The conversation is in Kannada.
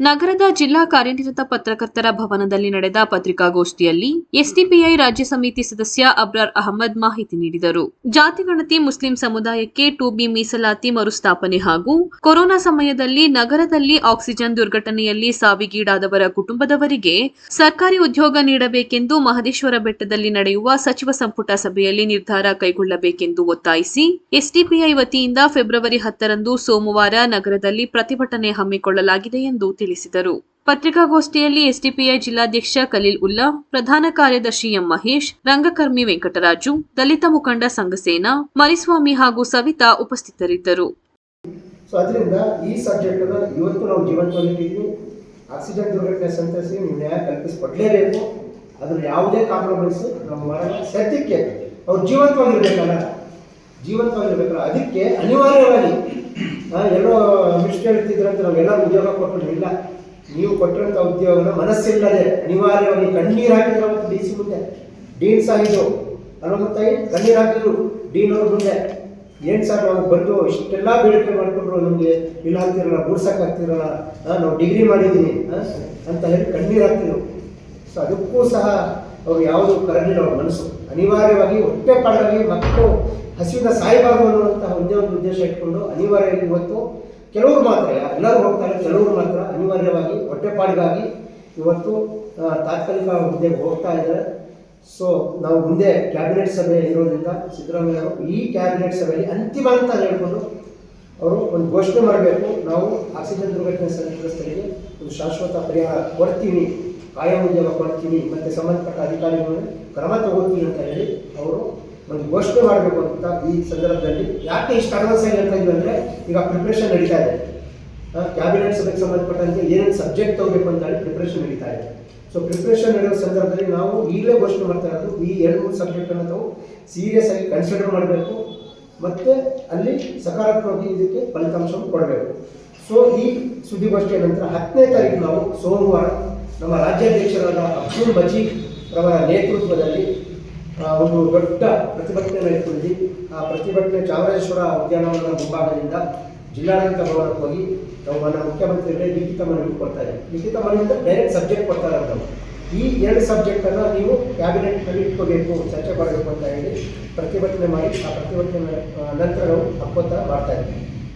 ನಗರದ ಜಿಲ್ಲಾ ಕಾರ್ಯನಿರತ ಪತ್ರಕರ್ತರ ಭವನದಲ್ಲಿ ನಡೆದ ಪತ್ರಿಕಾಗೋಷ್ಠಿಯಲ್ಲಿ ಎಸ್ಡಿಪಿಐ ರಾಜ್ಯ ಸಮಿತಿ ಸದಸ್ಯ ಅಬ್ರಾರ್ ಅಹಮದ್ ಮಾಹಿತಿ ನೀಡಿದರು. ಜಾತಿ ಗಣತಿ ಮುಸ್ಲಿಂ ಸಮುದಾಯಕ್ಕೆ ಟು ಮೀಸಲಾತಿ ಮರುಸ್ಥಾಪನೆ ಹಾಗೂ ಕೊರೋನಾ ಸಮಯದಲ್ಲಿ ನಗರದಲ್ಲಿ ಆಕ್ಸಿಜನ್ ದುರ್ಘಟನೆಯಲ್ಲಿ ಸಾವಿಗೀಡಾದವರ ಕುಟುಂಬದವರಿಗೆ ಸರ್ಕಾರಿ ಉದ್ಯೋಗ ನೀಡಬೇಕೆಂದು ಮಹದೇಶ್ವರ ಬೆಟ್ಟದಲ್ಲಿ ನಡೆಯುವ ಸಚಿವ ಸಂಪುಟ ಸಭೆಯಲ್ಲಿ ನಿರ್ಧಾರ ಕೈಗೊಳ್ಳಬೇಕೆಂದು ಒತ್ತಾಯಿಸಿ ಎಸ್ಡಿಪಿಐ ವತಿಯಿಂದ ಫೆಬ್ರವರಿ ಹತ್ತರಂದು ಸೋಮವಾರ ನಗರದಲ್ಲಿ ಪ್ರತಿಭಟನೆ ಹಮ್ಮಿಕೊಳ್ಳಲಾಗಿದೆ ಎಂದು ತಿಳಿಸಿದರು ಪತ್ರಿಕಾಗೋಷ್ಠಿಯಲ್ಲಿ ಎಸ್ಡಿಪಿಐ ಜಿಲ್ಲಾಧ್ಯಕ್ಷ ಖಲೀಲ್ ಉಲ್ಲಾ, ಪ್ರಧಾನ ಕಾರ್ಯದರ್ಶಿ ಎಂ ಮಹೇಶ್, ರಂಗಕರ್ಮಿ ವೆಂಕಟರಾಜು, ದಲಿತ ಮುಖಂಡ ಸಂಘಸೇನಾ, ಮರಿಸ್ವಾಮಿ ಹಾಗೂ ಸವಿತಾ ಉಪಸ್ಥಿತರಿದ್ದರು. ಸೊ ಅದರಿಂದ ಈ ಸಬ್ಜೆಕ್ಟನ್ನು ಇವತ್ತು ನಾವು ಜೀವಂತವಾಗಿದ್ದೀವಿ ಆಕ್ಸಿಜನ್ ದುರ್ಘಟನೆ ಸಂತರಿಸಿ ನೀವು ನ್ಯಾಯ ಕಲ್ಪಿಸಿಕೊಡ್ಲೇಬೇಕು. ಅದ್ರ ಯಾವುದೇ ಕಾಂಪ್ರಮೈಸ್ ನಾವು ಮಾಡಲ್ಲ ಸದ್ಯಕ್ಕೆ ಅವ್ರು ಜೀವಂತವಾಗಿರ್ಬೇಕಲ್ಲ. ಜೀವಂತವಾಗಿರ್ಬೇಕಲ್ಲ. ಅದಕ್ಕೆ ಅನಿವಾರ್ಯವಾಗಿ ಎಲ್ಲೋ ಅಂತ ಹೇಳ್ತಿದ್ರಂತ ನಾವೆಲ್ಲ ಉದ್ಯೋಗ ಕೊಟ್ಟರು ಇಲ್ಲ, ನೀವು ಕೊಟ್ಟಿರೋಂಥ ಉದ್ಯೋಗನ ಮನಸ್ಸಿಲ್ಲದೆ ಅನಿವಾರ್ಯವಾಗಿ ಕಣ್ಣೀರು ಹಾಕಿದ್ರು ಅವತ್ತು ಡಿ ಸಿ ಮುಂದೆ. ಡೀನ್ ಸಾಹಿದ್ರು ಹನುಮಂತಾಯಿ ಕಣ್ಣೀರು ಹಾಕಿದ್ರು. ಡೀನ್ ಅವ್ರ ಮುಂದೆ. ಏನು ಸರ್ ನಾವು ಬಂದು ಇಷ್ಟೆಲ್ಲ ಬೇಡಿಕೆ ಮಾಡಿಕೊಂಡ್ರು ನಮಗೆ? ಇಲ್ಲ ಆಗ್ತಿರಲ್ಲ ಬೂಡ್ಸಕ್ಕೆ ನಾವು ಡಿಗ್ರಿ ಮಾಡಿದ್ದೀನಿ ಅಂತ ಹೇಳಿ ಕಣ್ಣೀರು ಹಾಕ್ತಿದ್ರು ಸೊ ಅದಕ್ಕೂ ಸಹ ಅವರು ಯಾವುದು ಕರಗಿಲ್ಲ ಅವ್ರ ಮನಸ್ಸು. ಅನಿವಾರ್ಯವಾಗಿ ಹೊಟ್ಟೆ ಪಾಡಾಗಿ ಮಕ್ಕಳು ಹಸಿವಿನ ಸಾಯಬಾರದು ಅನ್ನುವಂತಹ ಒಂದೇ ಒಂದು ಉದ್ದೇಶ ಇಟ್ಕೊಂಡು ಅನಿವಾರ್ಯವಾಗಿ ಇವತ್ತು ಕೆಲವರು ಮಾತ್ರ, ಎಲ್ಲರೂ ಹೋಗ್ತಾರೆ ಕೆಲವರು ಮಾತ್ರ ಅನಿವಾರ್ಯವಾಗಿ ಹೊಟ್ಟೆಪಾಡಿಗಾಗಿ ಇವತ್ತು ತಾತ್ಕಾಲಿಕ ಹುದ್ದೆಗೆ ಹೋಗ್ತಾ ಇದ್ದಾರೆ. ಸೊ ನಾವು ಮುಂದೆ ಕ್ಯಾಬಿನೆಟ್ ಸಭೆ ಇರೋದ್ರಿಂದ ಸಿದ್ದರಾಮಯ್ಯ ಈ ಕ್ಯಾಬಿನೆಟ್ ಸಭೆಯಲ್ಲಿ ಅಂತಿಮ ಅಂತ ಹೇಳ್ಕೊಂಡು ಅವರು ಒಂದು ಘೋಷಣೆ ಮಾಡಬೇಕು. ನಾವು ಆಕ್ಸಿಜನ್ ದುರ್ಘಟನೆ ಸಂತ್ರಸ್ತರಿಗೆ ಒಂದು ಶಾಶ್ವತ ಪರಿಹಾರ ಕೊಡ್ತೀವಿ ಕಾಯಂ ಉದ್ಯೋಗ ಕೊಡ್ತೀವಿ ಮತ್ತು ಸಂಬಂಧಪಟ್ಟ ಅಧಿಕಾರಿಗಳು ಕ್ರಮ ತಗೋತೀವಿ ಅಂತ ಹೇಳಿ ಅವರು ಒಂದು ಘೋಷಣೆ ಮಾಡಬೇಕು ಅಂತ ಈ ಸಂದರ್ಭದಲ್ಲಿ ಯಾಕೆ ಇಷ್ಟು ಅಡ್ವಾನ್ಸ್ ಆಗಿ ಹೇಳ್ತಾ ಇದ್ವಿ ಅಂದರೆ ಈಗ ಪ್ರಿಪ್ರೇಷನ್ ನಡೀತಾ ಇದೆ. ಕ್ಯಾಬಿನೆಟ್ ಸಭೆಗೆ ಸಂಬಂಧಪಟ್ಟಂತೆ ಏನೇನು ಸಬ್ಜೆಕ್ಟ್ ತಗೋಬೇಕು ಅಂತ ಹೇಳಿ ಪ್ರಿಪ್ರೇಷನ್ ನಡೀತಾ ಇದೆ. ಸೊ ಪ್ರಿಪ್ರೇಷನ್ ನಡೆಯೋ ಸಂದರ್ಭದಲ್ಲಿ ನಾವು ಈಗಲೇ ಘೋಷಣೆ ಮಾಡ್ತಾ ಇರೋದು ಈ ಎರಡು ಮೂರು ಸಬ್ಜೆಕ್ಟನ್ನು ನಾವು ಸೀರಿಯಸ್ ಆಗಿ ಕನ್ಸಿಡರ್ ಮಾಡಬೇಕು, ಮತ್ತು ಅಲ್ಲಿ ಸಕಾರಾತ್ಮಕವಾಗಿ ಇದಕ್ಕೆ ಫಲಿತಾಂಶವನ್ನು ಕೊಡಬೇಕು. ಸೊ ಈ ಸುದ್ದಿಗೋಷ್ಠಿಯ ನಂತರ ಹತ್ತನೇ ತಾರೀಕು ನಾವು ಸೋಮವಾರ ನಮ್ಮ ರಾಜ್ಯಾಧ್ಯಕ್ಷರಾದ ಅಬ್ದುಲ್ ಮಜೀದ್ ರವರ ನೇತೃತ್ವದಲ್ಲಿ ಒಂದು ದೊಡ್ಡ ಪ್ರತಿಭಟನೆ ಇಟ್ಕೊಂಡಿದ್ವಿ ಆ ಪ್ರತಿಭಟನೆ ಚಾಮರಾಜೇಶ್ವರ ಉದ್ಯಾನವನದ ಮುಂಭಾಗದಿಂದ ಜಿಲ್ಲಾಡಳಿತ ಭವನಕ್ಕೆ ಹೋಗಿ ನಾವು ಮುಖ್ಯಮಂತ್ರಿಗಳಿಗೆ ಲಿಖಿತ ಮನವಿ ಕೊಡ್ತಾ ಇದ್ದೀವಿ. ಲಿಖಿತ ಮನವಿಯಿಂದ ಡೈರೆಕ್ಟ್ ಸಬ್ಜೆಕ್ಟ್ ಕೊಡ್ತಾ ಇರೋದು. ಈ ಎರಡು ಸಬ್ಜೆಕ್ಟನ್ನು ನೀವು ಕ್ಯಾಬಿನೆಟ್ನಲ್ಲಿ ಇಟ್ಕೋಬೇಕು, ಚರ್ಚೆ ಮಾಡಬೇಕು ಅಂತ ಹೇಳಿ ಪ್ರತಿಭಟನೆ ಮಾಡಿ, ಆ ಪ್ರತಿಭಟನೆ ನಂತರ ನಾವು ಹಕ್ಕೋತ್ತರ ಮಾಡ್ತಾ ಇದ್ದೀವಿ.